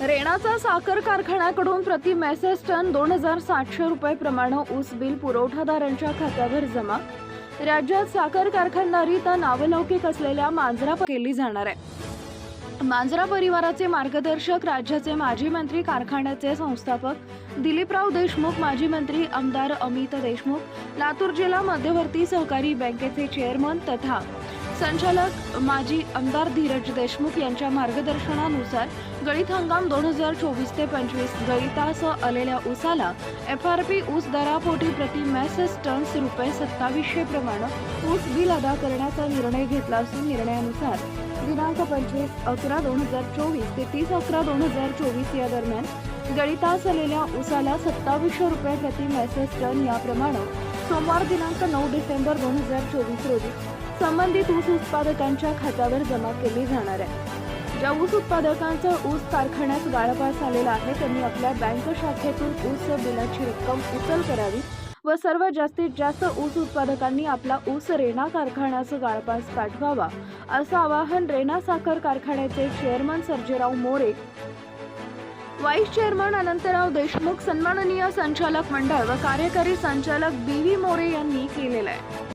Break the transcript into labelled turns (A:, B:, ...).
A: रेणाचा साखर कारखान्याकडून प्रति message ton दोन हजार सातशे रुपये प्रमाणे ऊस बिल पुरवठादारांच्या खात्यावर जमा. राज्यात साखर कारखानदारी नावलौकिक असलेल्या मांजरा केली जाणार आहे. मांजरा परिवाराचे मार्गदर्शक राज्याचे माजी मंत्री कारखान्याचे संस्थापक दिलीपराव देशमुख माजी मंत्री आमदार अमित देशमुख लातूर जिल्हा मध्यवर्ती सहकारी बँकेचे चेअरमन तथा संचालक माजी आमदार धीरज देशमुख यांच्या मार्गदर्शनानुसार गळीत हंगाम दोन हजार चोवीस ते पंचवीस गळीतासह आलेल्या ऊसाला एफ आर पी ऊस दरापोटी प्रति मॅसेस टन्स रुपये सत्तावीसशे प्रमाणे ऊस बिल अदा करण्याचा निर्णय घेतला असून निर्णयानुसार दिनांक पंचवीस अकरा दोन हजार चोवीस ते तीस अकरा दोन हजार चोवीस या दरम्यान गळीतास आलेल्या ऊसाला सत्तावीसशे रुपये प्रति मॅसेस टन याप्रमाणे सोमवार दिनांक नऊ डिसेंबर दोन हजार चोवीस रोजी संबंधित ऊस उत्पादकांच्या खात्यावर जमा केली जाणार आहे. ज्या ऊस उत्पादकांचा ऊस कारखान्यात गाळपास आलेला आहे त्यांनी आपल्या बँक शाखेतून ऊस बिलाची रक्कम उचल करावी व सर्व जास्तीत जास्त ऊस उत्पादकांनी आपला ऊस रेणा कारखान्याचा गाळपास पाठवावा असं आवाहन रेणा साखर कारखान्याचे chairman Sarjerao More vice chairman Anantrao Deshmukh सन्माननीय संचालक मंडळ व कार्यकारी संचालक बी व्ही मोरे यांनी केलेलं आहे.